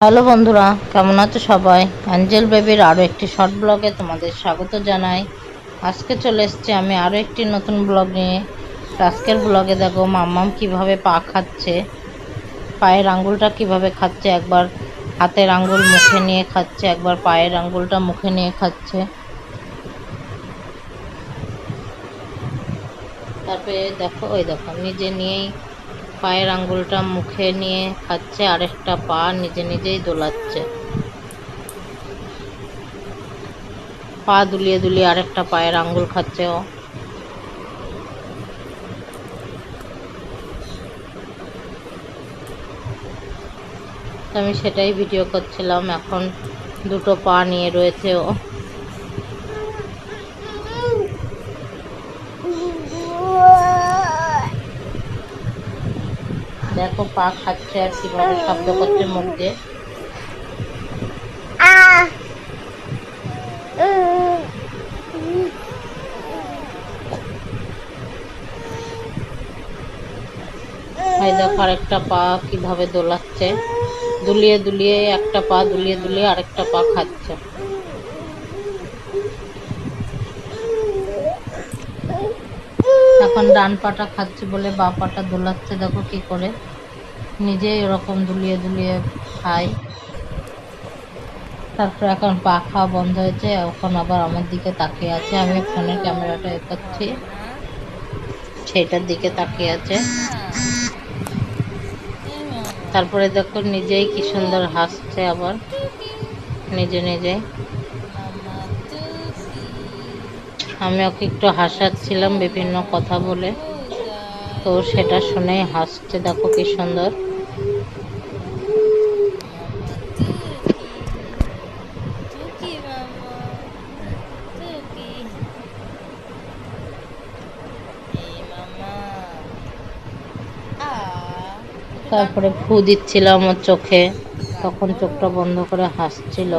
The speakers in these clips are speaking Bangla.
হ্যালো বন্ধুরা, কেমন আছো সবাই? অ্যাঞ্জেল বেবির আরও একটি শর্ট ব্লগে তোমাদের স্বাগত জানাই। আজকে চলে এসেছি আমি আরও একটি নতুন ব্লগ নিয়ে। আজকের ব্লগে দেখো, মাম্মাম কীভাবে পা খাচ্ছে, পায়ের আঙ্গুলটা কীভাবে খাচ্ছে, একবার হাতের আঙ্গুল মুখে নিয়ে খাচ্ছে, একবার পায়ের আঙ্গুলটা মুখে নিয়ে খাচ্ছে। তারপরে দেখো, ওই দেখো, নিজে নিয়েই পায়ের আঙ্গুলটা মুখে নিয়ে খাচ্ছে, আরেকটা পা নিজে নিজেই দোলাচ্ছে। পা দুলিয়ে দুলিয়ে আরেকটা পায়ের আঙ্গুল খাচ্ছে ও। আমি সেটাই ভিডিও করছিলাম, এখন দুটো পা নিয়ে রয়েছে ও। দেখো পা খাচ্ছে আর কীভাবে শব্দ করছে মুখ দিয়ে। দেখো আরেকটা পা কীভাবে দোলাচ্ছে। দুলিয়ে দুলিয়ে একটা পা দুলিয়ে দুলিয়ে আরেকটা পা খাচ্ছে। এখন ডান পাটা খাচ্ছে বলে বা পাটা দোলাচ্ছে, দেখো কি করে। নিজেই ওরকম দুলিয়ে দুলিয়ে খায়। তারপর এখন পা খাওয়া বন্ধ হয়েছে, এখন আবার আমার দিকে তাকিয়ে আছে। আমি ফোনের ক্যামেরাটা এ করছি সেইটার দিকে তাকিয়ে আছে। তারপরে দেখো নিজেই কি সুন্দর হাসছে আবার, নিজে নিজে। আমি ওকে একটু হাসাচ্ছিলাম বিভিন্ন কথা বলে। তো সেটা শুনেই হাসছে, দেখো কি সুন্দর। তারপরে ফু দিচ্ছিলাম ওর চোখে। তখন চোখটা বন্ধ করে হাসছিল।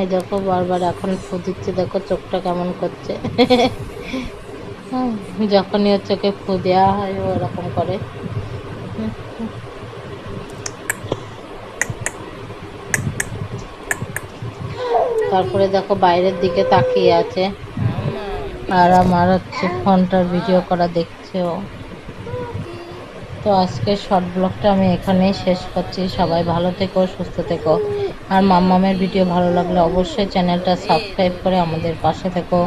এই দেখো বারবার এখন ফু দিচ্ছে, দেখো চোখটা কেমন করছে। যখনই ওর চোখে ফু দেওয়া হয়, ও এরকম করে। তারপরে দেখো বাইরের দিকে তাকিয়ে আছে। আর আমার হচ্ছে ফোনটার ভিডিও করা দেখছে ও। তো আজকে শর্ট ব্লগটা আমি এখানেই শেষ করছি। সবাই ভালো থেকো, সুস্থ থেকো। আর মাম্মামের ভিডিও ভালো লাগলে অবশ্যই চ্যানেলটা সাবস্ক্রাইব করে আমাদের পাশে থেকো।